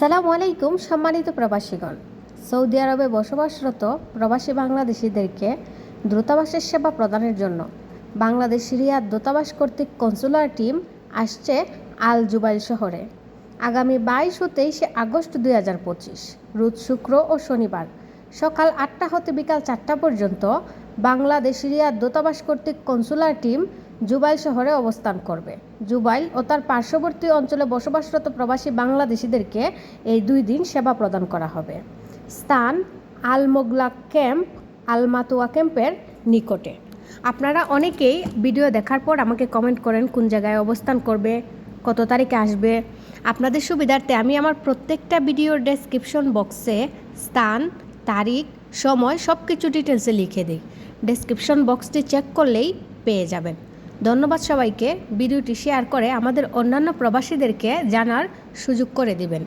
আসসালামু আলাইকুম, সম্মানিত প্রবাসীগণ। সৌদি আরবে বসবাসরত প্রবাসী বাংলাদেশিদেরকে দূতাবাসের সেবা প্রদানের জন্য বাংলাদেশ রিয়াদ দূতাবাস কর্তৃক কনসুলার টিম আসছে আল জুবাইল শহরে। আগামী বাইশ ও তেইশে আগস্ট দুই হাজার পঁচিশ, রোজ শুক্র ও শনিবার সকাল আটটা হতে বিকাল চারটা পর্যন্ত বাংলাদেশ রিয়াদ দূতাবাস কর্তৃক কনসুলার টিম জুবাইল শহরে অবস্থান করবে। জুবাইল ও তার পার্শ্ববর্তী অঞ্চলে বসবাসরত প্রবাসী বাংলাদেশিদেরকে এই দুই দিন সেবা প্রদান করা হবে। স্থান আল মোগলা ক্যাম্প, আলমাতুয়া ক্যাম্পের নিকটে। আপনারা অনেকেই ভিডিও দেখার পর আমাকে কমেন্ট করেন, কোন জায়গায় অবস্থান করবে, কত তারিখে আসবে। আপনাদের সুবিধার্থে আমি আমার প্রত্যেকটা ভিডিওর ডেসক্রিপশন বক্সে স্থান, তারিখ, সময় সব কিছু ডিটেলসে লিখে দিই। ডেসক্রিপশন বক্সটি চেক করলেই পেয়ে যাবেন। ধন্যবাদ সবাইকে। ভিডিওটি শেয়ার করে আমাদের অন্যান্য প্রবাসীদেরকে জানার সুযোগ করে দিবেন।